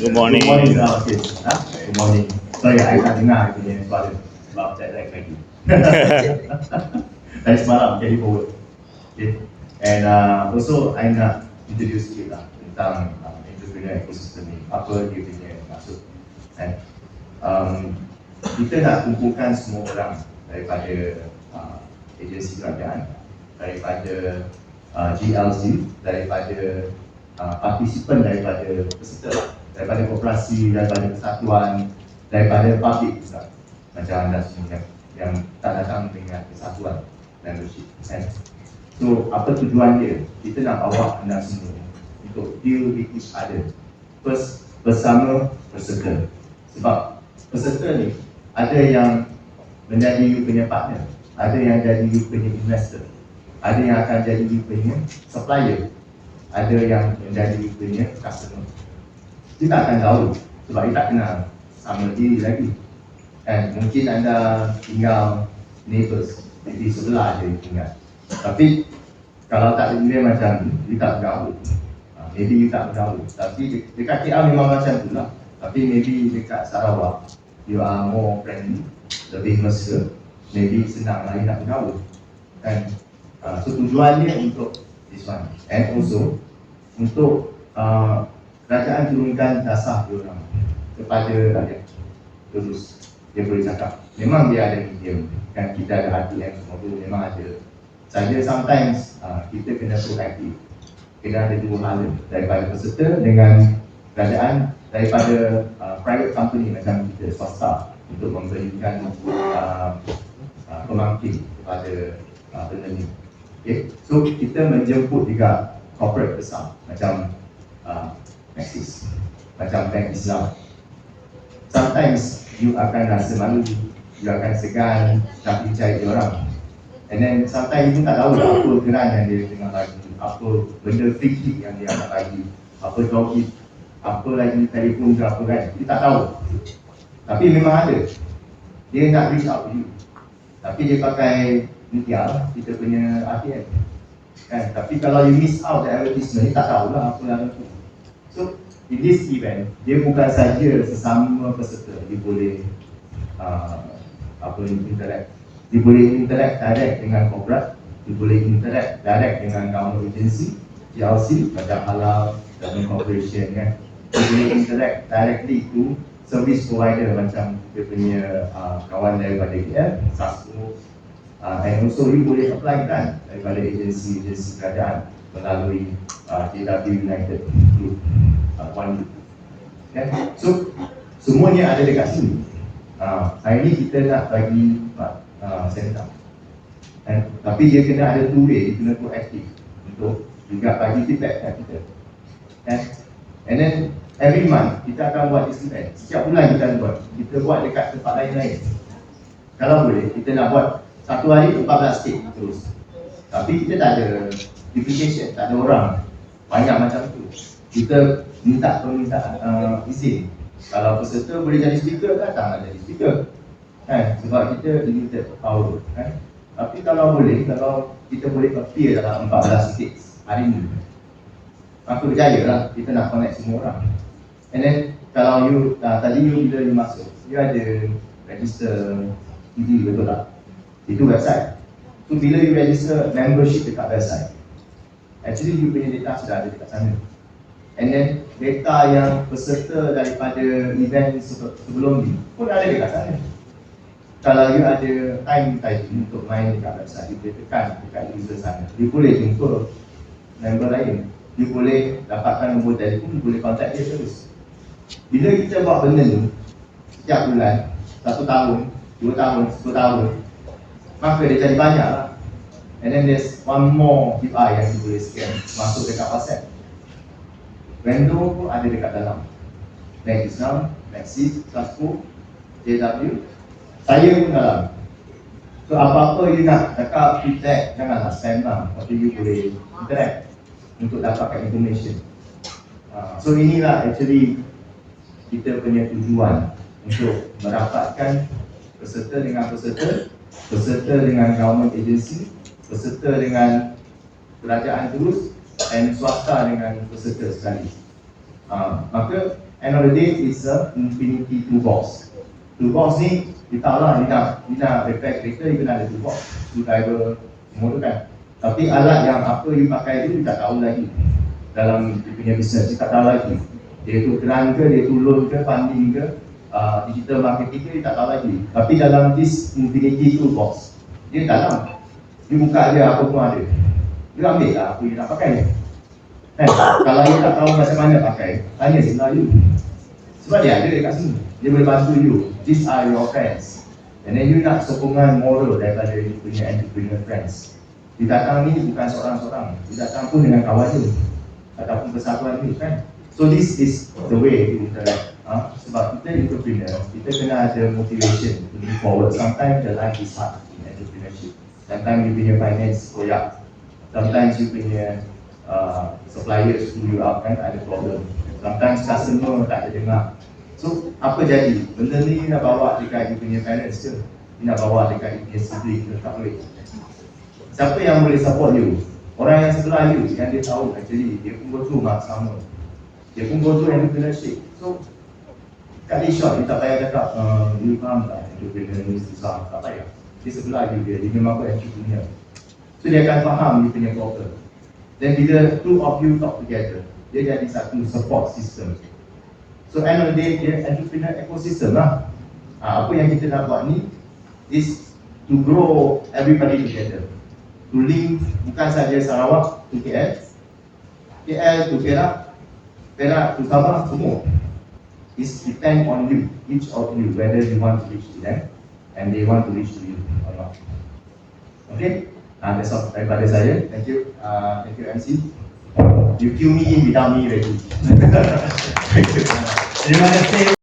Good morning. Good morning. Okay. Ha? Good morning. Sorry, I tak dengar you punya suara. Sebab jet lag lagi. Tadi semalam, carry forward. Okay. And uh, also, I nak introduce sikit lah tentang uh, entrepreneur ecosystem ni. Apa dia punya maksud. And, um, kita nak kumpulkan semua orang daripada uh, agensi kerajaan, daripada uh, GLC, daripada uh, partisipan daripada peserta, daripada koperasi, daripada kesatuan, daripada public juga. Macam anda semua yang, tak datang dengan kesatuan membership. Kan? So, apa tujuan dia? Kita nak bawa anda semua untuk deal with each other. First, bersama peserta. Sebab peserta ni ada yang menjadi you punya partner, ada yang jadi you punya investor, ada yang akan jadi you punya supplier, ada yang menjadi you punya customer. Kita akan tahu sebab kita tak kenal sama diri lagi. And mungkin anda tinggal neighbours, jadi sebelah je tinggal. Tapi kalau tak dia macam ni, you tak bergaul. Uh, maybe you tak bergaul. Tapi de- dekat KL memang macam tu lah. Tapi maybe dekat Sarawak, you are more friendly, lebih mesra. Maybe senang lagi nak bergaul. And uh, so tujuan dia untuk this one. And also, untuk uh, turunkan dasar dia orang kepada rakyat. Terus dia boleh cakap. Memang dia ada medium. Kan kita ada hati yang semua memang ada. Saja sometimes uh, kita kena proaktif. Kena ada dua hal daripada peserta dengan kerajaan daripada uh, private company macam kita swasta untuk memberikan uh, uh, pemangkin kepada uh, benda ni. Okay. So kita menjemput juga corporate besar macam uh, Maxis, macam Bank Islam. Sometimes you akan rasa malu, you akan segan nak percaya dia orang. And then sometimes you tak tahu lah apa geran yang dia tengah bagi, apa benda kick yang dia akan bagi, apa doggy, apa lagi telefon ke apa kan, kita tak tahu. Tapi memang ada. Dia nak reach out you. Tapi dia pakai media kita punya ATM. Kan? Tapi kalau you miss out the advertisement, ni tak tahulah apa yang itu. So, in this event, dia bukan saja sesama peserta, dia boleh uh, apa ni, interact. Dia boleh interact direct dengan corporate, dia boleh interact direct dengan government agency, GLC, macam halal, government corporation kan. Dia boleh interact directly to service provider macam dia punya uh, kawan daripada KL, SASCO, uh, and also you boleh apply kan daripada agensi-agensi kerajaan melalui uh, JW United Group uh, One Group. Okay? So semuanya ada dekat sini. Uh, hari ni kita nak bagi uh, center. And, tapi dia kena ada two way, kena proaktif untuk juga bagi feedback kat kita. Okay? And then every month kita akan buat this event. Setiap bulan kita akan buat. Kita buat dekat tempat lain-lain. Kalau boleh, kita nak buat satu hari 14 state terus. Tapi kita tak ada duplication, tak ada orang. Banyak macam tu. Kita minta permintaan uh, izin. Kalau peserta boleh jadi speaker, datanglah jadi speaker. Kan? Sebab kita limited power. Kan? Tapi kalau boleh, kalau kita boleh appear dalam 14 state hari ni, maka berjaya lah kita nak connect semua orang. And then kalau you uh, tadi you bila you masuk, you ada register TV betul tak? Itu website. So bila you register membership dekat website, actually you punya data sudah ada dekat sana. And then data yang peserta daripada event se- sebelum ni pun ada dekat sana. Kalau you ada time tadi untuk main dekat website, you tekan dekat user sana. You boleh jumpa member lain. You boleh dapatkan nombor telefon, you boleh contact dia terus. Bila kita buat benda ni, setiap bulan, satu tahun, dua tahun, sepuluh tahun, maka dia jadi banyak lah. And then there's one more QR yang you boleh scan masuk dekat WhatsApp. Vendor pun ada dekat dalam. Bank Islam, Maxis, Sasco, JW, saya pun dalam. So apa-apa you nak cakap feedback, janganlah spam lah. Tapi you boleh interact untuk dapatkan information. Uh, so inilah actually kita punya tujuan untuk merapatkan peserta dengan peserta, peserta dengan government agency, peserta dengan kerajaan terus dan swasta dengan peserta sekali. Uh, maka end of the day it's a infinity toolbox. Toolbox ni kita lah, ni nak repair kereta, kena ada toolbox, screwdriver, semua tu kan. Tapi alat yang apa you pakai tu, tak tahu lagi. Dalam you punya business, you tak tahu lagi. Dia tu grant ke, dia tu loan ke, funding ke, uh, digital marketing ke, tak tahu lagi. Tapi dalam this infinity toolbox, dia dalam. You buka dia apa pun ada. You ambil lah apa you nak pakai. Kan? Kalau you tak tahu macam mana pakai, tanya sebelah you. Sebab dia ada dekat sini. Dia boleh bantu you. These are your friends. And then you nak sokongan moral daripada you punya entrepreneur friends. You datang ni bukan seorang-seorang. You datang pun dengan kawan you. Ataupun persatuan you kan. So this is the way you interact. Ha? Sebab kita entrepreneur, kita kena ada motivation to move forward. Sometimes the life is hard. Sometimes you punya finance koyak. Sometimes you punya uh, suppliers screw you up kan, ada problem. Sometimes customer tak ada dengar. So, apa jadi? Benda ni nak bawa dekat you punya parents ke? You nak bawa dekat you punya sibling ke? Tak boleh. Siapa yang boleh support you? Orang yang sebelah you, yang dia tahu actually, dia pun go through mak sama. Dia pun go through entrepreneurship. So, cut it short, you tak payah cakap, uh, you faham tak, entrepreneur ni susah, tak payah. Dia sebelah you dia, dia memang aku entrepreneur. So, dia akan faham you punya problem. Then bila two of you talk together, dia jadi satu support system. So end of the day, dia entrepreneur ecosystem lah. Ha, apa yang kita nak buat ni is to grow everybody together. To link bukan saja Sarawak to KL, KL to Perak, Perak to Sabah, semua. It depend on you, each of you, whether you want to reach to them and they want to reach to you or not. Okay? Uh, that's all daripada saya. Thank you. Uh, thank you MC. You cue me in without me ready. thank you. Terima kasih